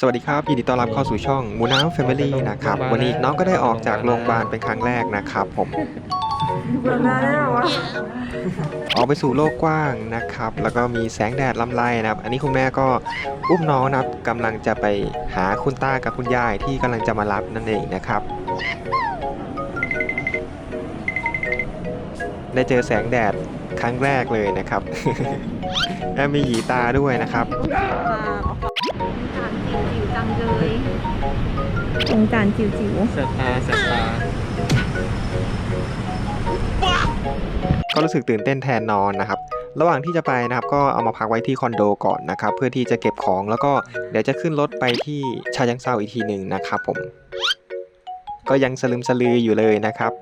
สวัสดีครับยินดีต้อนรับเข้าสู่ช่องมูน้ำแฟมิลี่นะครับ วันนี้น้องก็ได้ออกจากโรงพยาบาลเป็นครั้งแรกนะครับผม ออกไปสู่โลกกว้างนะครับ แล้วก็มีแสงแดดลำไรนะครับ อันนี้คุณแม่ก็อุ้มน้องนะครับกำลังจะไปหาคุณตากับคุณยายที่กำลังจะมารับนั่นเองนะครับ ได้เจอแสงแดดครั้งแรกเลยนะครับ และมีหยีตาด้วยนะครับ องค์การจิ๋วจิ๋วเสบตาเสบตาก็รู้สึกตื่นเต้นแทนนอนนะครับ ระหว่างที่จะไปนะครับก็เอามาพักไว้ที่คอนโดก่อนนะครับ เพื่อที่จะเก็บของแล้วก็เดี๋ยวจะขึ้นรถไปที่ชายังเซาอีกทีหนึ่งนะครับผม ก็ยังสลึมสลืออยู่เลยนะครับ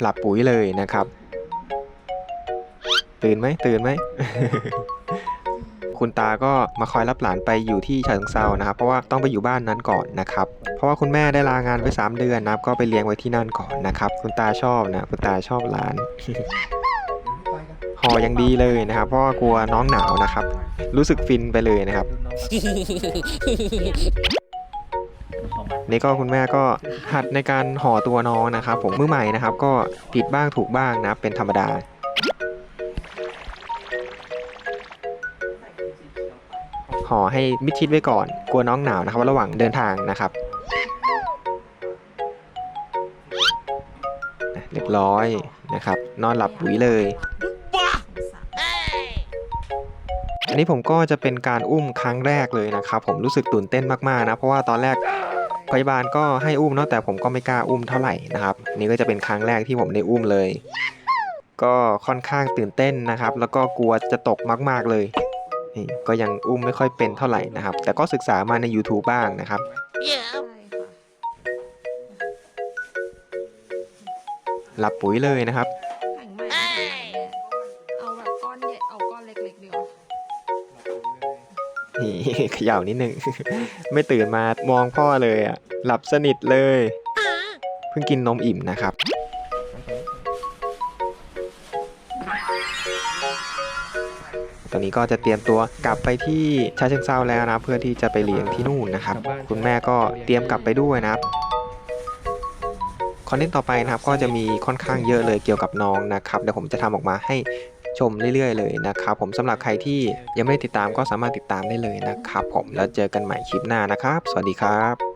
หลับปุ๋ยเลยนะครับ ตื่นไหมตื่นไหม คุณตาก็มาคอยรับหลานไปอยู่ที่ฉะเชิงเซานะครับ เพราะว่าต้องไปอยู่บ้านนั้นก่อนนะครับ เพราะว่าคุณแม่ได้ลางานไป 3 เดือนนะครับ ก็ไปเลี้ยงไว้ที่นั่นก่อนนะครับ คุณตาชอบนะคุณตาชอบหลานห่อยังดีเลยนะครับ เพราะว่ากลัวน้องหนาวนะครับ รู้สึกฟินไปเลยนะครับ นี่ก็คุณแม่ก็หัดในการห่อตัวน้องนะครับ ผมมือใหม่นะครับ ก็ผิดบ้างถูกบ้างนะเป็นธรรมดา ห่อให้มิดชิดไว้ก่อน กลัวน้องหนาวนะครับระหว่างเดินทางนะครับเรียบร้อยนะครับ นอนหลับปุ๋ยเลย อันนี้ผมก็จะเป็นการอุ้มครั้งแรกเลยนะครับ ผมรู้สึกตื่นเต้นมากๆนะ เพราะว่าตอนแรกพยาบาลก็ให้อุ้มเนาะแต่ผมก็ไม่กล้าอุ้มเท่าไหร่นะครับ นี่ก็จะเป็นครั้งแรกที่ผมได้อุ้มเลย ก็ค่อนข้างตื่นเต้นนะครับ แล้วก็กลัวจะตกมากๆเลยนี่ก็ยังอุ้มไม่ค่อยเป็นเท่าไหร่นะครับ แต่ก็ศึกษามาใน YouTube บ้างนะครับหลับปุ๋ยเลยนะครับ นี่เขย่านิดนึง ไม่ตื่นมามองพ่อเลยอะ หลับสนิทเลย เพิ่งกินนมอิ่มนะครับ ตอนนี้ก็จะเตรียมตัวกลับไปที่ชาเชิงเซาแล้วนะ เพื่อที่จะไปเลี้ยงที่นู่นนะครับ คุณแม่ก็เตรียมกลับไปด้วยนะครับคอนเทนต์ต่อไปนะครับก็จะมีค่อนข้างเยอะเลยเกี่ยวกับน้องนะครับเดี๋ยวผมจะทำออกมาให้ ชมเรื่อยๆเลยนะครับผมสำหรับใครที่ยังไม่ได้ติดตามก็สามารถติดตามได้เลยนะครับผมแล้วเจอกันใหม่คลิปหน้านะครับ สวัสดีครับ